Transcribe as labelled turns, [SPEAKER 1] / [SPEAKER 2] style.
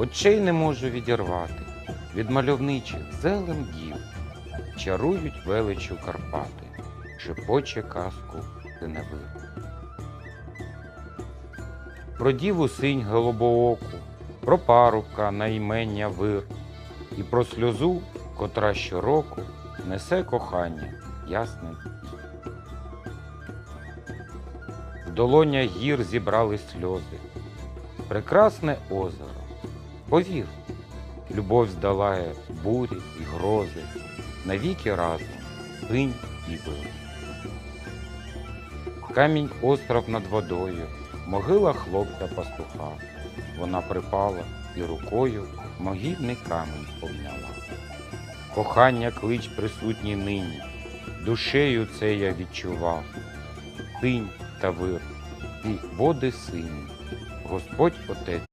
[SPEAKER 1] Очей не можу відірвати від мальовничих зелен дів, чарують величу Карпати, шепоче казку синевир. Про діву синь голубооку, про парубка на імення вир, і про сльозу, котра щороку несе кохання ясне. В долоня гір зібрали сльози, прекрасне озеро. Повір, любов здолає бурі і грози, навіки разом, синь і вир. Камінь остров над водою, могила хлопця пастуха. Вона припала і рукою могильний камінь обняла. Кохання клич присутній нині, душею це я відчував. Синь та вир, і води сині, Господь Отець.